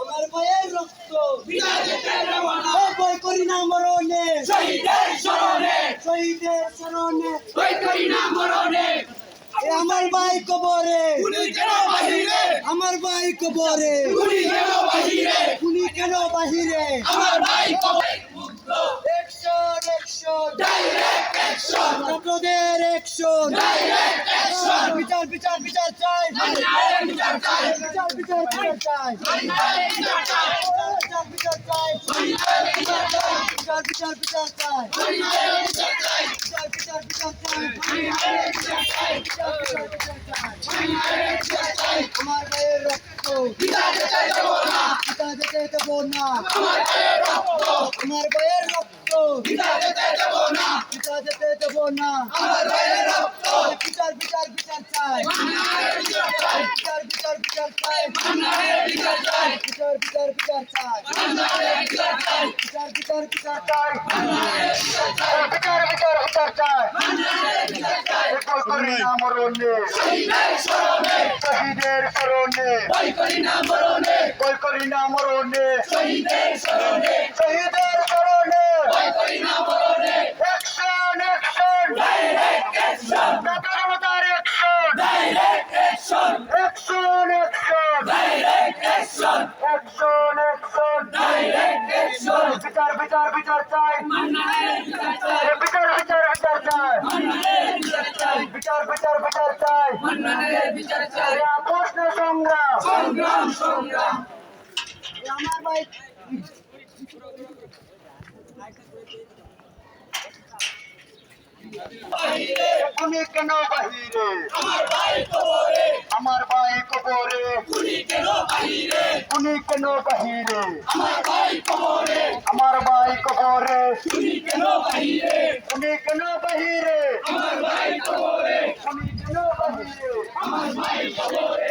আমার মায়ের রক্ত। বই করি না মরণে। শহীদের স্মরণে। শহীদের শরণে বই করি না মরণে। আমার ভাই কবরে। আমার ভাই কবরে। গুলি কেন বাহিরে? গুলি কেন বাহিরে? আমার ভাই কবে মুক্ত। Action action direct action. ছাত্রদের একশন ডাইরেক্ট অ্যাকশন। বিচার বিচার বিচার। আমার ভাইয়ের রক্ত দেব না আমার ভাইয়ের রক্ত দেব না যেতে দেব না আমার ভাইয়ের রক্ত বিচার বিচার বিচার চাই বিচার বিচার চাই অন্যায়ের বিচার চাই বিচার বিচার বিচার চাই অন্যায়ের বিচার চাই বিচার বিচার বিচার শহীদের শহীদের শরণে বই করি না মরণে অ্যাকশন অ্যাকশন ডাইরেক্ট অ্যাকশন মাতার action direct action action action direct action action action direct action বিচার বিচার বিচার চাই বিচার বিচার বিচার চাই বিচার বিচার বিচার চাই বিচার চাই প্রশ্ন সংগ্রাম সংগ্রাম সংগ্রাম আমার ভাই বাহিরে তুমি কেন বাহিরে আমার ভাই কবরে আমার ভাই কবরে গুলি কেন বাহিরে? তুমি কেন বাহিরে আমার ভাই কবরে আমার ভাই কবরে গুলি কেন বাহিরে? তুমি কেন বাহিরে? আমার ভাই কবরে তুমি কেন বাহিরে আমার ভাই কবরে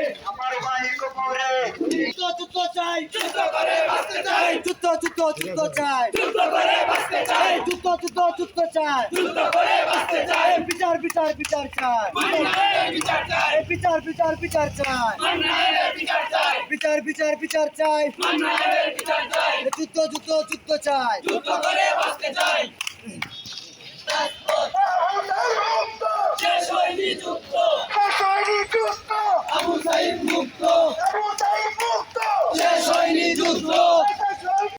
যুদ্ধ চাই। যুদ্ধ করে বাঁচতে চাই। যুদ্ধ যুদ্ধ যুদ্ধ চাই। যুদ্ধ করে বাঁচতে চাই। যুদ্ধ যুদ্ধ যুদ্ধ চাই। যুদ্ধ করে বাঁচতে চাই। বিচার বিচার বিচার চাই। বিচার চাই। বিচার বিচার বিচার চাই। বিচার চাই। বিচার বিচার বিচার চাই। যুদ্ধ যুদ্ধ যুদ্ধ চাই। যুদ্ধ করে বাঁচতে চাই। শেষ হয়নি যুদ্ধ। শেষ হয়নি যুদ্ধ। আবু সাইদ মুক্ত। আবু não!